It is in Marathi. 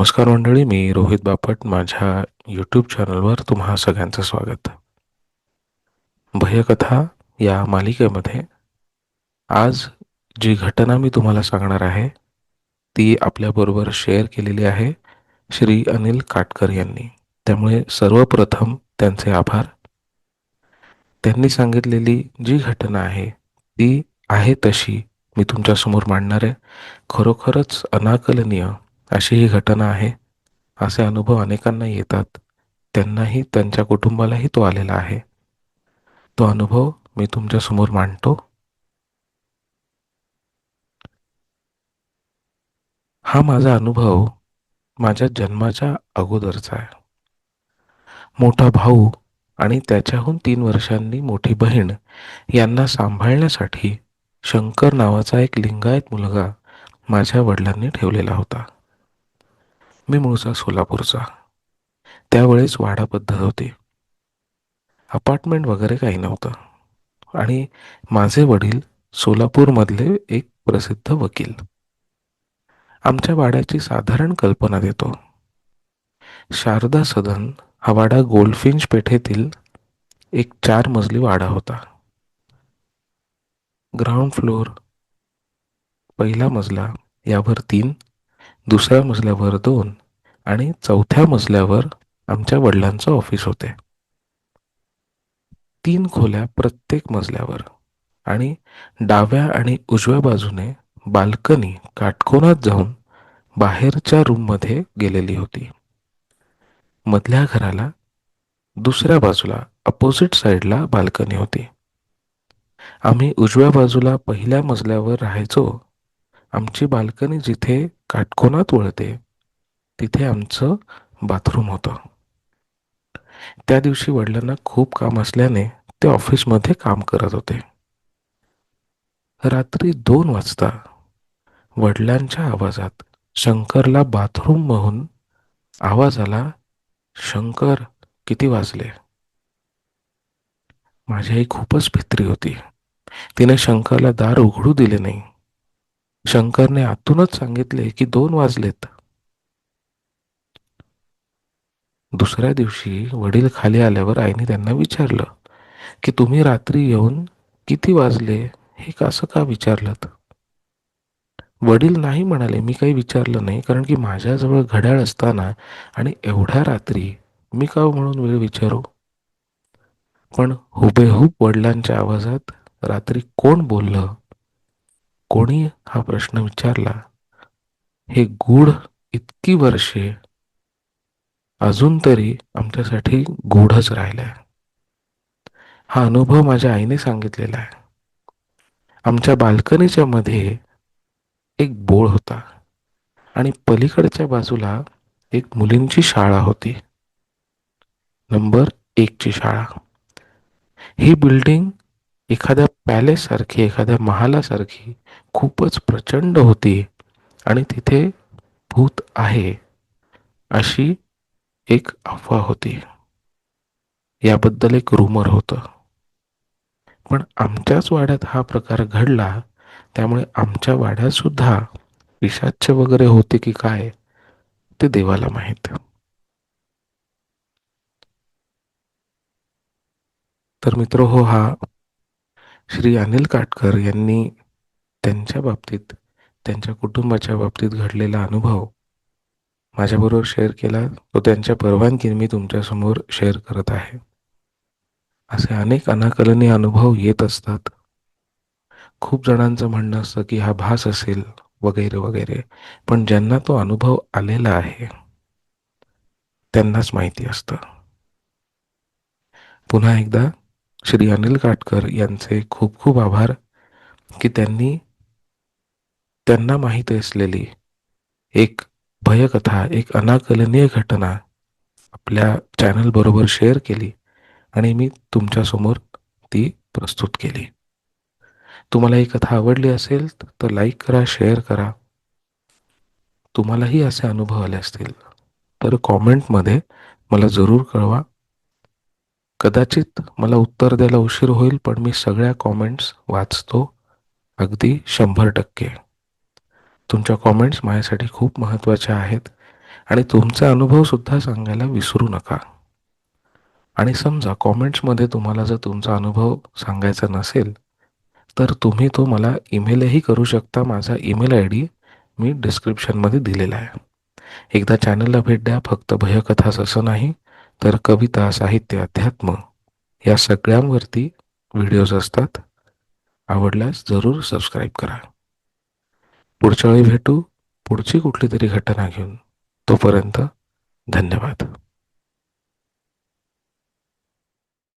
नमस्कार मंडळी मी रोहित बापट. माझ्या यूट्यूब चॅनलवर तुम्हा सगळ्यांचं स्वागत. भयकथा या मालिकेमध्ये आज जी घटना मी तुम्हाला सांगणार आहे ती आपल्याबरोबर शेअर केलेली आहे श्री अनिल काटकर यांनी. त्यामुळे सर्वप्रथम त्यांचे आभार. त्यांनी सांगितलेली जी घटना आहे ती आहे तशी मी तुमच्यासमोर मांडणार आहे. खरोखरच अनाकलनीय अशी ही घटना आहे. असे अनुभव अनेकांना येतात. त्यांनाही त्यांच्या कुटुंबालाही तो आलेला आहे. तो अनुभव मी तुमच्यासमोर मांडतो. हा माझा अनुभव माझ्या जन्माच्या अगोदरचा आहे. मोठा भाऊ आणि त्याच्याहून तीन वर्षांनी मोठी बहीण यांना सांभाळण्यासाठी शंकर नावाचा एक लिंगायत मुलगा माझ्या वडिलांनी ठेवलेला होता. मी मूळचा सोलापूरचा. त्यावेळेस वाडा पद्धत होती. अपार्टमेंट वगैरे काही नव्हतं. आणि माझे वडील सोलापूरमधले एक प्रसिद्ध वकील. आमच्या वाड्याची साधारण कल्पना देतो. शारदा सदन हा वाडा गोल्डफिंच पेठेतील एक चार मजली वाडा होता. ग्राउंड फ्लोअर पहिला मजला यावर तीन दुसऱ्या मजल्यावर दोन आणि चौथ्या मजल्यावर आमच्या वडिलांचं ऑफिस होते. तीन खोल्या प्रत्येक मजल्यावर आणि डाव्या आणि उजव्या बाजूने बाल्कनी काटकोनात जाऊन बाहेरच्या रूममध्ये गेलेली होती. मधल्या घराला दुसऱ्या बाजूला अपोजिट साईडला बाल्कनी होती. आम्ही उजव्या बाजूला पहिल्या मजल्यावर राहायचो. आमची बाल्कनी जिथे काटकोनात वळते तिथे आमचं बाथरूम होतं. त्या दिवशी वडिलांना खूप काम असल्याने ते ऑफिसमध्ये काम करत होते. रात्री दोन वाजता वडिलांच्या आवाजात शंकरला बाथरूम म्हणून आवाज आला शंकर किती वाजले? माझी आई खूपच भित्री होती. तिने शंकरला दार उघडू दिले नाही. शंकरने आतूनच सांगितले की दोन वाजलेत. दुसऱ्या दिवशी वडील खाली आल्यावर आईने त्यांना विचारलं की तुम्ही रात्री येऊन किती वाजले? हे कसं का विचारलं वडील नाही म्हणाले मी काही विचारलं नाही कारण की माझ्याजवळ घड्याळ असताना आणि एवढ्या रात्री मी का हो म्हणून वेळ विचारू? पण हुबेहूब वडिलांच्या आवाजात रात्री कोण बोललं? कोणी हा प्रश्न विचारला? हे गूढ इतकी वर्षे अजून तरी आमच्यासाठी गूढच राहिलाय. हा अनुभव माझ्या आईने सांगितलेला आहे. आमच्या बाल्कनीच्या मध्ये एक बोळ होता आणि पलीकडच्या बाजूला एक मुलींची शाळा होती. नंबर एकची शाळा. ही बिल्डिंग एखाद्या पॅलेससारखी एखाद्या महालासारखी खूपच प्रचंड होती आणि तिथे भूत आहे अशी एक अफवा होती. याबद्दल एक रुमर होतं. पण आमच्याच वाड्यात हा प्रकार घडला त्यामुळे आमच्या वाड्यात सुद्धा पिशाच्य वगैरे होते की काय ते देवाला माहीत. तर मित्र हो हा श्री अनिल काटकर यांनी त्यांच्या बाबतीत त्यांच्या कुटुंबाच्या बाबतीत घडलेला अनुभव माझ्याबरोबर शेअर केला तो त्यांच्या परवानगीने मी तुमच्यासमोर शेअर करत आहे. असे अनेक अनाकलनीय अनुभव येत असतात. खूप जणांचं म्हणणं असतं की हा भास असेल वगैरे वगैरे पण ज्यांना तो अनुभव आलेला आहे त्यांनाच माहिती असतं. पुन्हा एकदा श्री अनिल काटकर यांचे खूप खूप आभार की त्यांनी त्यांना माहीत असलेली एक भयकथा एक अनाकलनीय घटना आपल्या चॅनलबरोबर शेअर केली आणि मी तुमच्यासमोर ती प्रस्तुत केली. तुम्हाला ही कथा आवडली असेल तर लाईक करा शेअर करा. तुम्हालाही असे अनुभव आले असतील तर कॉमेंटमध्ये मला जरूर कळवा. कदाचित मला उत्तर द्यायला उशीर होईल पण मी सगळ्या कॉमेंट्स वाचतो. अगदी शंभर टक्के. तुमच्या कॉमेंट्स माझ्यासाठी खूप महत्त्वाच्या आहेत. आणि तुमचा अनुभवसुद्धा सांगायला विसरू नका. आणि समजा कॉमेंट्समध्ये तुम्हाला जर तुमचा अनुभव सांगायचा नसेल तर तुम्ही तो मला ईमेलही करू शकता. माझा ईमेल आय डी मी डिस्क्रिप्शनमध्ये दिलेला आहे. एकदा चॅनलला भेट द्या. फक्त भयकथाच असं नाही तर कविता साहित्य अध्यात्म या सगळ्यांवरती व्हिडिओज असतात. आवडल्यास जरूर सबस्क्राईब करा. पुढच्या वेळी भेटू. पुढची कुठली तरी घटना घेऊन. तोपर्यंत धन्यवाद.